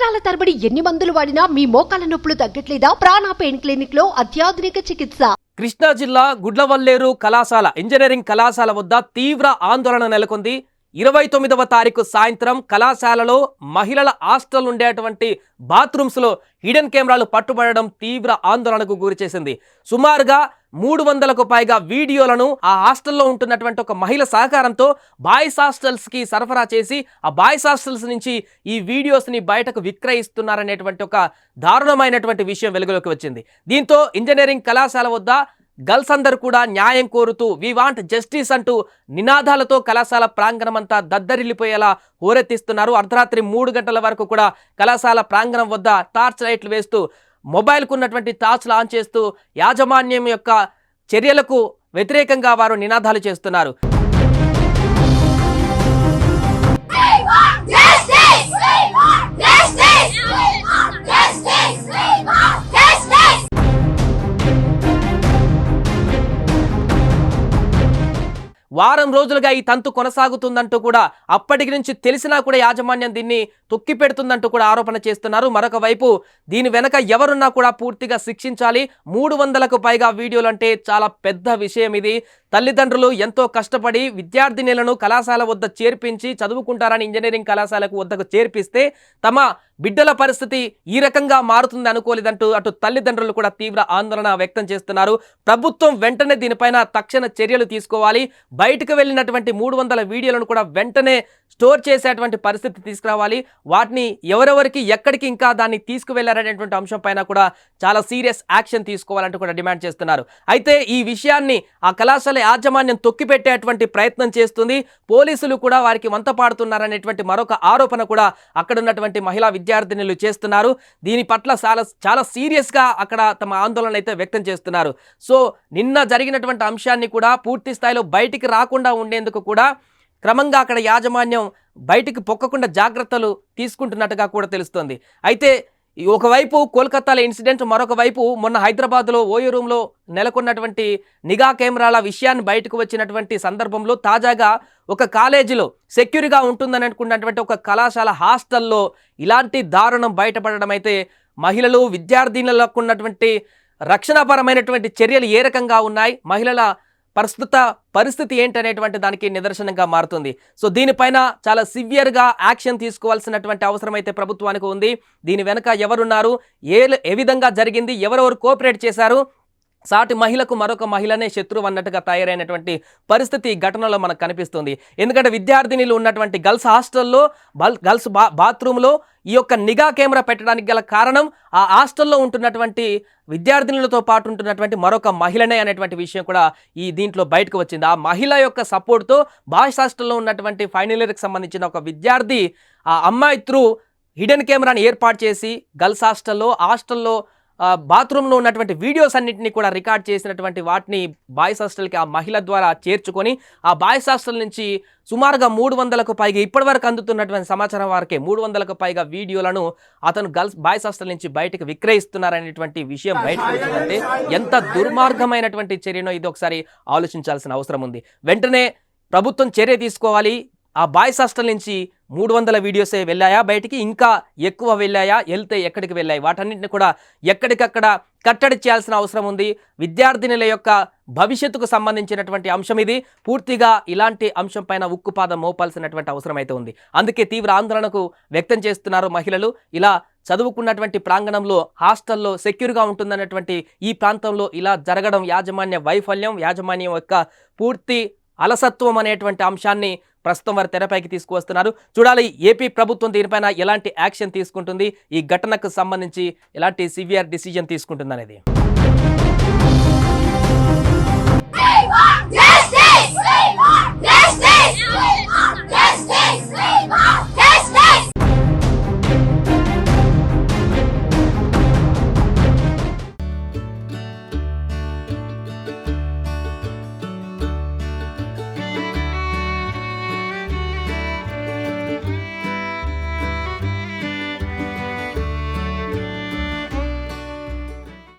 సంవత్సరాల తరబడి ఎన్ని మందులు వాడినా మీ మోకాల నొప్పులు తగ్గట్లేదా? ప్రాణ పెయిన్ క్లినిక్లో అత్యాధునిక చికిత్స. కృష్ణా జిల్లా గుడ్లవల్లేరు కళాశాల ఇంజనీరింగ్ కళాశాల వద్ద తీవ్ర ఆందోళన నెలకొంది. ఇరవై తొమ్మిదవ తారీఖు సాయంత్రం కళాశాలలో మహిళల హాస్టల్ ఉండేటువంటి బాత్రూమ్స్లో హిడెన్ కెమెరాలు పట్టుబడడం తీవ్ర ఆందోళనకు గురిచేసింది. సుమారుగా మూడు వందలకు పైగా వీడియోలను ఆ హాస్టల్లో ఉంటున్నటువంటి ఒక మహిళ సహకారంతో బాయ్స్ హాస్టల్స్కి సరఫరా చేసి ఆ బాయ్స్ హాస్టల్స్ నుంచి ఈ వీడియోస్ని బయటకు విక్రయిస్తున్నారనేటువంటి ఒక దారుణమైనటువంటి విషయం వెలుగులోకి వచ్చింది. దీంతో ఇంజనీరింగ్ కళాశాల వద్ద గర్ల్స్ అందరు కూడా న్యాయం కోరుతూ వి వాంట్ జస్టిస్ అంటూ నినాదాలతో కళాశాల ప్రాంగణం అంతా దద్దరిల్లిపోయేలా హోరెత్తిస్తున్నారు. అర్ధరాత్రి మూడు గంటల వరకు కూడా కళాశాల ప్రాంగణం వద్ద టార్చ్ లైట్లు వేస్తూ మొబైల్కు ఉన్నటువంటి టార్చ్ ఆన్ చేస్తూ యాజమాన్యం యొక్క చర్యలకు వ్యతిరేకంగా వారు నినాదాలు చేస్తున్నారు. వారం రోజులుగా ఈ తంతు కొనసాగుతుందంటూ కూడా అప్పటికి నుంచి తెలిసినా కూడా యాజమాన్యం దీన్ని తొక్కి పెడుతుందంటూ కూడా ఆరోపణ చేస్తున్నారు. మరొక వైపు దీని వెనక ఎవరున్నా కూడా పూర్తిగా శిక్షించాలి. మూడు వందలకు పైగా వీడియోలు అంటే చాలా పెద్ద విషయం ఇది. తల్లిదండ్రులు ఎంతో కష్టపడి విద్యార్థినిలను కళాశాల వద్ద చేర్పించి చదువుకుంటారని ఇంజనీరింగ్ కళాశాలకు వద్దకు చేర్పిస్తే తమ బిడ్డల పరిస్థితి ఈ రకంగా మారుతుంది అనుకోలేదంటూ అటు తల్లిదండ్రులు కూడా తీవ్ర ఆందోళన వ్యక్తం చేస్తున్నారు. ప్రభుత్వం వెంటనే దీనిపైన తక్షణ చర్యలు తీసుకోవాలి. బయటకు వెళ్ళినటువంటి మూడు వందల వీడియోలను కూడా వెంటనే స్టోర్ చేసేటువంటి పరిస్థితి తీసుకురావాలి. వాటిని ఎవరెవరికి ఎక్కడికి ఇంకా దాన్ని తీసుకువెళ్ళారనేటువంటి అంశం పైన కూడా చాలా సీరియస్ యాక్షన్ తీసుకోవాలంటూ కూడా డిమాండ్ చేస్తున్నారు. అయితే ఈ విషయాన్ని ఆ కళాశాల యాజమాన్యం తొక్కిపెట్టేటువంటి ప్రయత్నం చేస్తుంది. పోలీసులు కూడా వారికి వంత పాడుతున్నారనేటువంటి మరొక ఆరోపణ కూడా అక్కడ ఉన్నటువంటి మహిళా విద్యార్థినులు చేస్తున్నారు. దీని పట్ల చాలా చాలా సీరియస్గా అక్కడ తమ ఆందోళన అయితే వ్యక్తం చేస్తున్నారు. సో నిన్న జరిగినటువంటి అంశాన్ని కూడా పూర్తి స్థాయిలో బయటికి రాకుండా ఉండేందుకు కూడా క్రమంగా అక్కడ యాజమాన్యం బయటికి పొక్కకుండా జాగ్రత్తలు తీసుకుంటున్నట్టుగా కూడా తెలుస్తోంది. అయితే ఒకవైపు కోల్కతాలో ఇన్సిడెంట్ మరొక వైపు మొన్న హైదరాబాద్లో ఓయో రూమ్లో నెలకొన్నటువంటి నిఘా కెమెరాల విషయాన్ని బయటకు వచ్చినటువంటి సందర్భంలో తాజాగా ఒక కాలేజీలో సెక్యూరిగా ఉంటుందని అనుకున్నటువంటి ఒక కళాశాల హాస్టల్లో ఇలాంటి దారుణం బయటపడడం అయితే మహిళలు విద్యార్థినులకు ఉన్నటువంటి రక్షణపరమైనటువంటి చర్యలు ఏ రకంగా ఉన్నాయి? మహిళల ప్రస్తుత పరిస్థితి ఏంటనేటువంటి దానికి నిదర్శనంగా మారుతుంది. సో దీనిపైన చాలా సివియర్గా యాక్షన్ తీసుకోవాల్సినటువంటి అవసరం అయితే ప్రభుత్వానికి ఉంది. దీని వెనక ఎవరున్నారు? ఏ ఏ విధంగా జరిగింది? ఎవరెవరు కోఆపరేట్ చేశారు? సాటి మహిళకు మరొక మహిళనే శత్రువు అన్నట్టుగా తయారైనటువంటి పరిస్థితి ఈ ఘటనలో మనకు కనిపిస్తుంది. ఎందుకంటే విద్యార్థినిలు ఉన్నటువంటి గర్ల్స్ హాస్టల్లో బల్ గర్ల్స్ బా బాత్రూంలో ఈ యొక్క నిఘా కెమెరా పెట్టడానికి గల కారణం ఆ హాస్టల్లో ఉంటున్నటువంటి విద్యార్థినులతో పాటు ఉంటున్నటువంటి మరొక మహిళనే అనేటువంటి విషయం కూడా ఈ దీంట్లో బయటకు వచ్చింది. ఆ మహిళ యొక్క సపోర్ట్తో బాయ్స్ హాస్టల్లో ఉన్నటువంటి ఫైనల్ ఇయర్కి సంబంధించిన ఒక విద్యార్థి ఆ అమ్మాయి త్రూ హిడెన్ కెమెరాని ఏర్పాటు చేసి గర్ల్స్ హాస్టల్లో హాస్టల్లో బాత్రూంలో ఉన్నటువంటి వీడియోస్ అన్నింటినీ కూడా రికార్డ్ చేసినటువంటి వాటిని బాయ్స్ హాస్టల్కి ఆ మహిళ ద్వారా చేర్చుకొని ఆ బాయ్స్ హాస్టల్ నుంచి సుమారుగా మూడు వందలకు పైగా ఇప్పటివరకు అందుతున్నటువంటి సమాచారం వారికే మూడు వందలకు పైగా వీడియోలను అతను గర్ల్స్ బాయ్స్ హాస్టల్ నుంచి బయటకు విక్రయిస్తున్నారనేటువంటి విషయం బయటకు వచ్చిందంటే ఎంత దుర్మార్గమైనటువంటి చర్యనో ఇది ఒకసారి ఆలోచించాల్సిన అవసరం ఉంది. వెంటనే ప్రభుత్వం చర్య తీసుకోవాలి. ఆ బాయ్స్ హాస్టల్ నుంచి మూడు వందల వీడియోసే వెళ్ళాయా? బయటికి ఇంకా ఎక్కువ వెళ్ళాయా? వెళ్తే ఎక్కడికి వెళ్ళాయి? వాటన్నింటిని కూడా ఎక్కడికక్కడ కట్టడి చేయాల్సిన అవసరం ఉంది. విద్యార్థినుల యొక్క భవిష్యత్తుకు సంబంధించినటువంటి అంశం ఇది. పూర్తిగా ఇలాంటి అంశం పైన ఉక్కుపాదం మోపాల్సినటువంటి అవసరం అయితే ఉంది. అందుకే తీవ్ర ఆందోళనకు వ్యక్తం చేస్తున్నారు మహిళలు. ఇలా చదువుకున్నటువంటి ప్రాంగణంలో హాస్టల్లో సెక్యూర్గా ఉంటుందన్నటువంటి ఈ ప్రాంతంలో ఇలా జరగడం యాజమాన్య వైఫల్యం యాజమాన్యం యొక్క పూర్తి అలసత్వం అనేటువంటి అంశాన్ని ప్రస్తుతం వారు తెరపైకి తీసుకువస్తున్నారు. చూడాలి ఏపీ ప్రభుత్వం దీనిపైన ఎలాంటి యాక్షన్ తీసుకుంటుంది? ఈ ఘటనకు సంబంధించి ఎలాంటి సివియర్ డిసిజన్ తీసుకుంటుంది అనేది